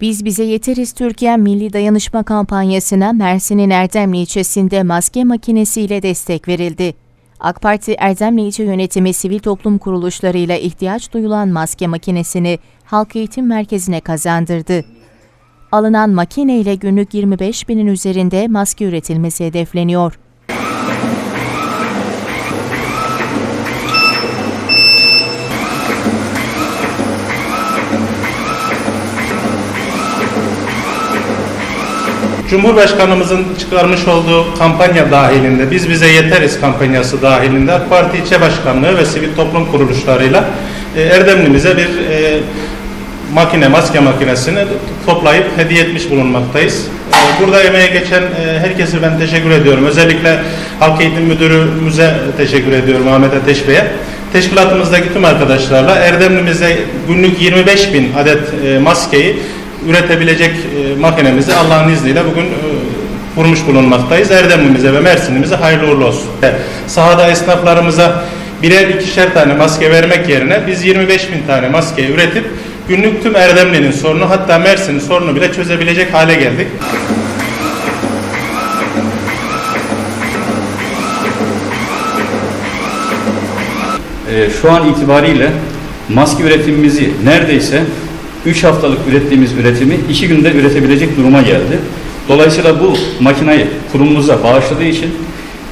Biz Bize Yeteriz Türkiye Milli Dayanışma Kampanyası'na Mersin'in Erdemli ilçesinde maske makinesiyle destek verildi. AK Parti Erdemli İlçe Yönetimi sivil toplum kuruluşlarıyla ihtiyaç duyulan maske makinesini Halk Eğitim Merkezi'ne kazandırdı. Alınan makine ile günlük 25 binin üzerinde maske üretilmesi hedefleniyor. Cumhurbaşkanımızın çıkarmış olduğu kampanya dahilinde, Biz Bize Yeteriz kampanyası dahilinde AK Parti İlçe Başkanlığı ve sivil toplum kuruluşlarıyla e, Erdemli'mize bir e, makine, maske makinesini toplayıp hediye etmiş bulunmaktayız. E, Burada emeğe geçen e, herkese ben teşekkür ediyorum. Özellikle Halk Eğitim Müdürümüze teşekkür ediyorum Ahmet Ateş Bey'e. Teşkilatımızdaki tüm arkadaşlarla Erdemli'mize günlük 25 bin adet e, maskeyi üretebilecek e, makinemizi Allah'ın izniyle bugün e, kurmuş bulunmaktayız. Erdemli'mize ve Mersin'imize hayırlı uğurlu olsun. Sahada esnaflarımıza birer ikişer tane maske vermek yerine biz 25 bin tane maske üretip günlük tüm Erdemli'nin sorunu hatta Mersin'in sorunu bile çözebilecek hale geldik. Ee, şu an itibariyle maske üretimimizi neredeyse 3 haftalık ürettiğimiz üretimi 2 günde üretebilecek duruma geldi. Dolayısıyla bu makinayı kurumumuza bağışladığı için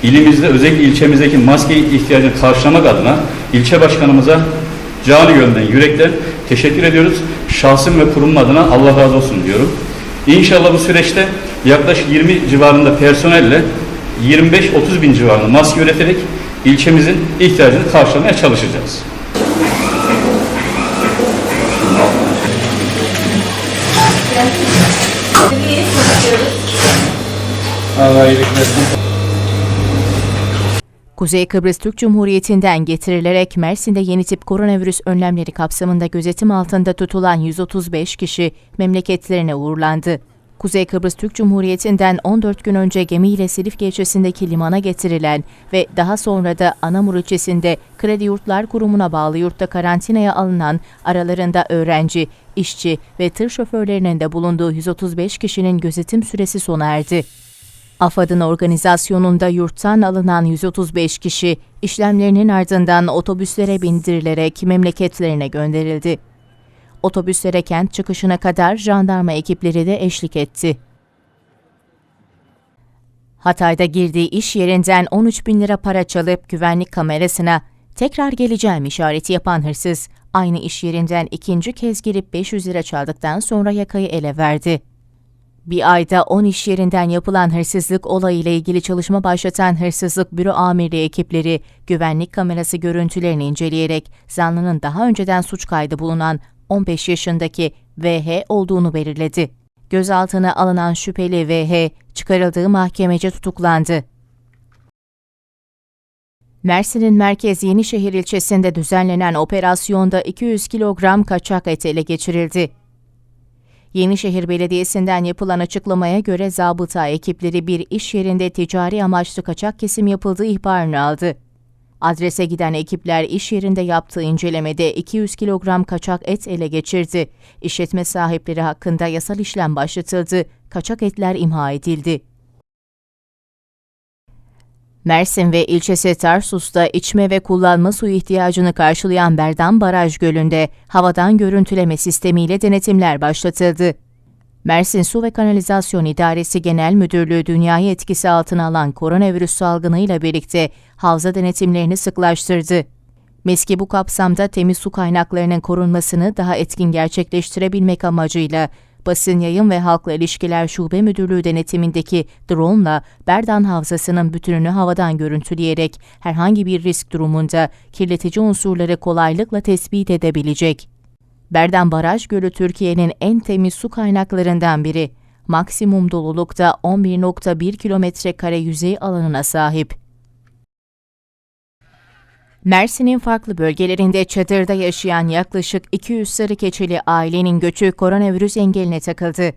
ilimizde özellikle ilçemizdeki maske ihtiyacını karşılamak adına ilçe başkanımıza canı gönülden yürekten teşekkür ediyoruz. Şahsım ve kurum adına Allah razı olsun diyorum. İnşallah bu süreçte yaklaşık 20 civarında personelle 25-30 bin civarında maske üreterek ilçemizin ihtiyacını karşılamaya çalışacağız. Kuzey Kıbrıs Türk Cumhuriyeti'nden getirilerek Mersin'de yeni tip koronavirüs önlemleri kapsamında gözetim altında tutulan 135 kişi memleketlerine uğurlandı. Kuzey Kıbrıs Türk Cumhuriyeti'nden 14 gün önce gemiyle Silifke ilçesindeki limana getirilen ve daha sonra da Anamur ilçesinde Kredi Yurtlar Kurumu'na bağlı yurtta karantinaya alınan aralarında öğrenci, işçi ve tır şoförlerinin de bulunduğu 135 kişinin gözetim süresi sona erdi. AFAD'ın organizasyonunda yurttan alınan 135 kişi işlemlerinin ardından otobüslere bindirilerek memleketlerine gönderildi. Otobüslere kent çıkışına kadar jandarma ekipleri de eşlik etti. Hatay'da girdiği iş yerinden 13 bin lira para çalıp güvenlik kamerasına tekrar geleceğim işareti yapan hırsız, aynı iş yerinden ikinci kez girip 500 lira çaldıktan sonra yakayı ele verdi. Bir ayda 10 iş yerinden yapılan hırsızlık olayıyla ilgili çalışma başlatan Hırsızlık Büro Amirliği ekipleri güvenlik kamerası görüntülerini inceleyerek zanlının daha önceden suç kaydı bulunan 15 yaşındaki VH olduğunu belirledi. Gözaltına alınan şüpheli VH çıkarıldığı mahkemece tutuklandı. Mersin'in merkez Yenişehir ilçesinde düzenlenen operasyonda 200 kilogram kaçak et ele geçirildi. Yenişehir Belediyesi'nden yapılan açıklamaya göre zabıta ekipleri bir iş yerinde ticari amaçlı kaçak kesim yapıldığı ihbarını aldı. Adrese giden ekipler iş yerinde yaptığı incelemede 200 kilogram kaçak et ele geçirdi. İşletme sahipleri hakkında yasal işlem başlatıldı. Kaçak etler imha edildi. Mersin ve ilçesi Tarsus'ta içme ve kullanma suyu ihtiyacını karşılayan Berdan Baraj Gölü'nde havadan görüntüleme sistemiyle denetimler başlatıldı. Mersin Su ve Kanalizasyon İdaresi Genel Müdürlüğü dünyayı etkisi altına alan koronavirüs salgınıyla birlikte havza denetimlerini sıklaştırdı. MESKİ bu kapsamda temiz su kaynaklarının korunmasını daha etkin gerçekleştirebilmek amacıyla Basın Yayın ve Halkla İlişkiler Şube Müdürlüğü denetimindeki drone'la Berdan Havzası'nın bütününü havadan görüntüleyerek herhangi bir risk durumunda kirletici unsurları kolaylıkla tespit edebilecek. Berdan Baraj Gölü Türkiye'nin en temiz su kaynaklarından biri. Maksimum dolulukta 11.1 kilometre kare yüzey alanına sahip. Mersin'in farklı bölgelerinde çadırda yaşayan yaklaşık 200 sarı keçeli ailenin göçü koronavirüs engeline takıldı.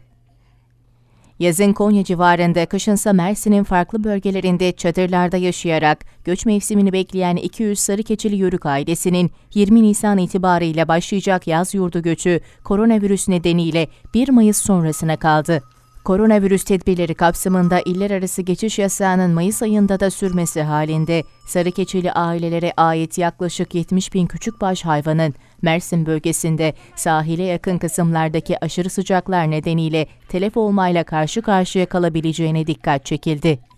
Yazın Konya civarında, kışınsa Mersin'in farklı bölgelerinde çadırlarda yaşayarak göç mevsimini bekleyen 200 Sarıkeçili Yörük ailesinin 20 Nisan itibarıyla başlayacak yaz yurdu göçü koronavirüs nedeniyle 1 Mayıs sonrasına kaldı. Koronavirüs tedbirleri kapsamında iller arası geçiş yasağının Mayıs ayında da sürmesi halinde Sarıkeçili ailelere ait yaklaşık 70 bin küçükbaş hayvanın Mersin bölgesinde sahile yakın kısımlardaki aşırı sıcaklar nedeniyle telef olmayla karşı karşıya kalabileceğine dikkat çekildi.